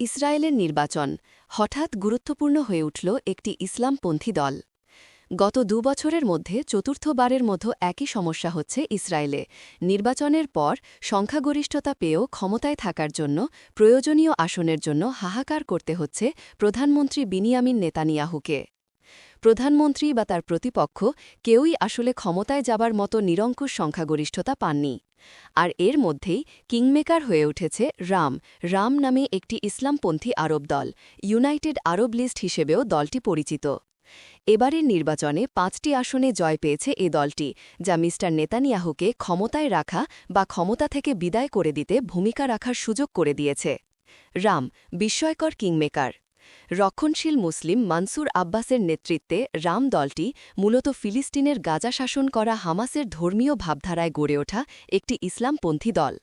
ইসরায়েলের নির্বাচন হঠাৎ গুরুত্বপূর্ণ হয়ে উঠল একটি ইসলামপন্থী দল। গত দুবছরের মধ্যে চতুর্থবারের মতো একই সমস্যা হচ্ছে ইসরায়েলে। নির্বাচনের পর সংখ্যাগরিষ্ঠতা পেয়েও ক্ষমতায় থাকার জন্য, প্রয়োজনীয় আসনের জন্য হাহাকার করতে হচ্ছে প্রধানমন্ত্রী বিনিয়ামিন নেতানিয়াহুকে। প্রধানমন্ত্রী বা তার প্রতিপক্ষ কেউই আসলে ক্ষমতায় যাবার মতো নিরঙ্কুশ সংখ্যাগরিষ্ঠতা পাননি। আর এর মধ্যেই কিংমেকার হয়ে উঠেছে রাম। রাম নামে একটি ইসলামপন্থী আরব দল, ইউনাইটেড আরব লিস্ট হিসেবেও দলটি পরিচিত। এবারের নির্বাচনে পাঁচটি আসনে জয় পেয়েছে এ দলটি, যা মিস্টার নেতানিয়াহুকে ক্ষমতায় রাখা বা ক্ষমতা থেকে বিদায় করে দিতে ভূমিকা রাখার সুযোগ করে দিয়েছে। রাম, বিস্ময়কর কিংমেকার। রক্ষণশীল মুসলিম মানসুর আব্বাসের নেতৃত্বে রাম দলটি মূলত ফিলিস্তিনের গাজা শাসন করা হামাসের ধর্মীয় ভাবধারায় গড়ে ওঠা একটি ইসলামপন্থী দল।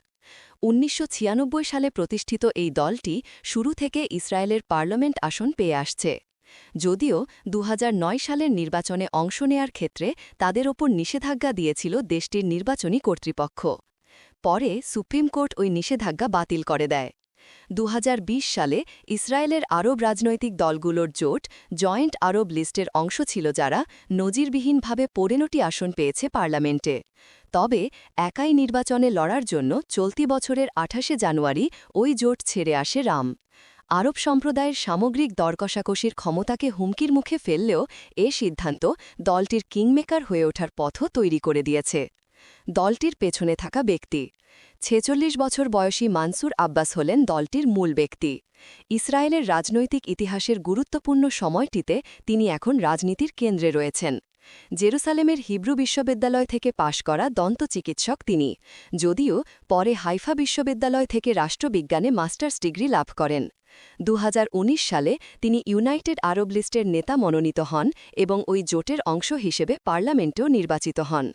উনিশশো ছিয়ানব্বই সালে প্রতিষ্ঠিত এই দলটি শুরু থেকে ইসরায়েলের পার্লামেন্ট আসন পেয়ে আসছে। যদিও দুহাজার নয় সালের নির্বাচনে অংশ নেয়ার ক্ষেত্রে তাদের ওপর নিষেধাজ্ঞা দিয়েছিল দেশটির নির্বাচনী কর্তৃপক্ষ। পরে সুপ্রিম কোর্ট ওই নিষেধাজ্ঞা বাতিল করে দেয়। দু হাজার বিশ সালে ইসরায়েলের আরব রাজনৈতিক দলগুলোর জোট জয়েন্ট আরব লিস্টের অংশ ছিল যারা নজিরবিহীনভাবে পনেরোটি আসন পেয়েছে পার্লামেন্টে। তবে একাই নির্বাচনে লড়ার জন্য চলতি বছরের আঠাশে জানুয়ারি ওই জোট ছেড়ে আসে রাম। আরব সম্প্রদায়ের সামগ্রিক দরকষাকষির ক্ষমতাকে হুমকির মুখে ফেললেও এ সিদ্ধান্ত দলটির কিংমেকার হয়ে ওঠার পথও তৈরি করে দিয়েছে। দলটির পেছনে থাকা ব্যক্তি। ছেচল্লিশ বছর বয়সী মানসুর আব্বাস হলেন দলটির মূল ব্যক্তি। ইসরায়েলের রাজনৈতিক ইতিহাসের গুরুত্বপূর্ণ সময়টিতে তিনি এখন রাজনীতির কেন্দ্রে রয়েছেন। জেরুসালেমের হিব্রু বিশ্ববিদ্যালয় থেকে পাশ করা দন্ত চিকিৎসক তিনি। যদিও পরে হাইফা বিশ্ববিদ্যালয় থেকে রাষ্ট্রবিজ্ঞানে মাস্টার্স ডিগ্রি লাভ করেন। দু হাজার উনিশ সালে তিনি ইউনাইটেড আরব লিস্টের নেতা মনোনীত হন এবং ওই জোটের অংশ হিসেবে পার্লামেন্টেও নির্বাচিত হন।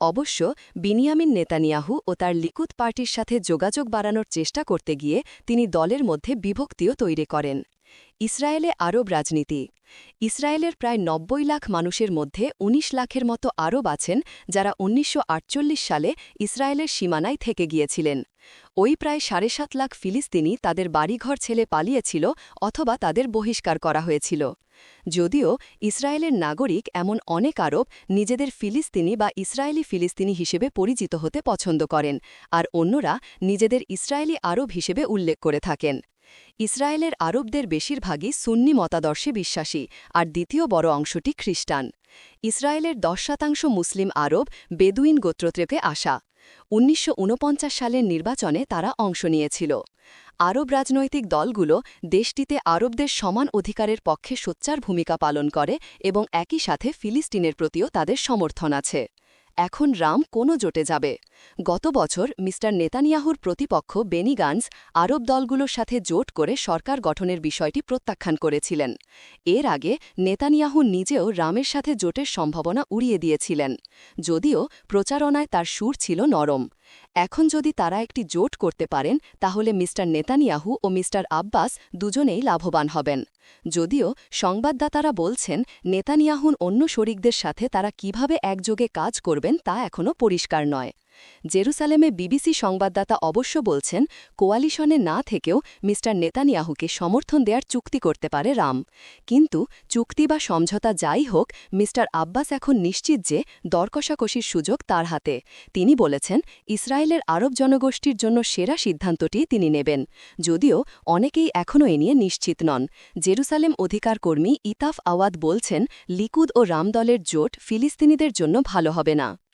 অবশ্য বিনিয়ামিন নেতানিয়াহু ও তার লিকুদ পার্টির সাথে যোগাযোগ বাড়ানোর চেষ্টা করতে গিয়ে তিনি দলের মধ্যে বিভক্তিও তৈরি করেন। ইসরায়েলে আরব রাজনীতি। ইসরায়েলের প্রায় নব্বই লাখ মানুষের মধ্যে ১৯ লাখের মতো আরব আছেন যারা উনিশশো আটচল্লিশ সালে ইসরায়েলের সীমানায় থেকে গিয়েছিলেন। ওই প্রায় সাড়ে সাত লাখ ফিলিস্তিনি তাদের বাড়িঘর ছেলে পালিয়েছিল অথবা তাদের বহিষ্কার করা হয়েছিল। যদিও ইসরায়েলের নাগরিক এমন অনেক আরব নিজেদের ফিলিস্তিনি বা ইসরায়েলি ফিলিস্তিনি হিসেবে পরিচিত হতে পছন্দ করেন, আর অন্যরা নিজেদের ইসরায়েলি আরব হিসেবে উল্লেখ করে থাকেন। ইসরায়েলের আরবদের বেশিরভাগই সুন্নি মতাদর্শে বিশ্বাসী, আর দ্বিতীয় বড় অংশটি খ্রিস্টান। ইসরায়েলের দশ শতাংশ মুসলিম আরব বেদুইন গোত্র থেকে আসা। উনিশশো উনপঞ্চাশ সালের নির্বাচনে তারা অংশ নিয়েছিল। আরব রাজনৈতিক দলগুলো দেশটিতে আরবদের সমান অধিকারের পক্ষে সোচ্চার ভূমিকা পালন করে এবং একই সাথে ফিলিস্তিনের প্রতিও তাদের সমর্থন আছে। এখন রাম কোনো জোটে যাবে। গত বছর মিস্টার নেতানিয়াহুর প্রতিপক্ষ বেনিগান্স আরব দলগুলোর সাথে জোট করে সরকার গঠনের বিষয়টি প্রত্যাখ্যান করেছিলেন। এর আগে নেতানিয়াহু নিজেও রামের সাথে জোটের সম্ভাবনা উড়িয়ে দিয়েছিলেন। যদিও প্রচারণায় তার সুর ছিল নরম। এখন যদি তারা একটি জোট করতে পারেন, তাহলে মিস্টার নেতানিয়াহু ও মিস্টার আব্বাস দুজনেই লাভবান হবেন। যদিও সংবাদদাতারা বলছেন নেতানিয়াহুন অন্য শরিকদের সাথে তারা কীভাবে একযোগে কাজ করবেন তা এখনও পরিষ্কার নয়। জেরুসালেমে বিবিসি সংবাদদাতা অবশ্য বলছেন, কোয়ালিশনে না থেকেও মিস্টার নেতানিয়াহুকে সমর্থন দেওয়ার চুক্তি করতে পারে রাম। কিন্তু চুক্তি বা সমঝোতা যাই হোক, মিস্টার আব্বাস এখন নিশ্চিত যে দরকষাকষির সুযোগ তার হাতে। তিনি বলেছেন, ইসরায়েলের আরব জনগোষ্ঠীর জন্য সেরা সিদ্ধান্তটি তিনি নেবেন। যদিও অনেকেই এখনও এ নিয়ে নিশ্চিত নন। জেরুসালেম অধিকার কর্মী ইতাফ আওয়াদ বলছেন, লিকুদ ও রাম দলের জোট ফিলিস্তিনিদের জন্য ভালো হবে না।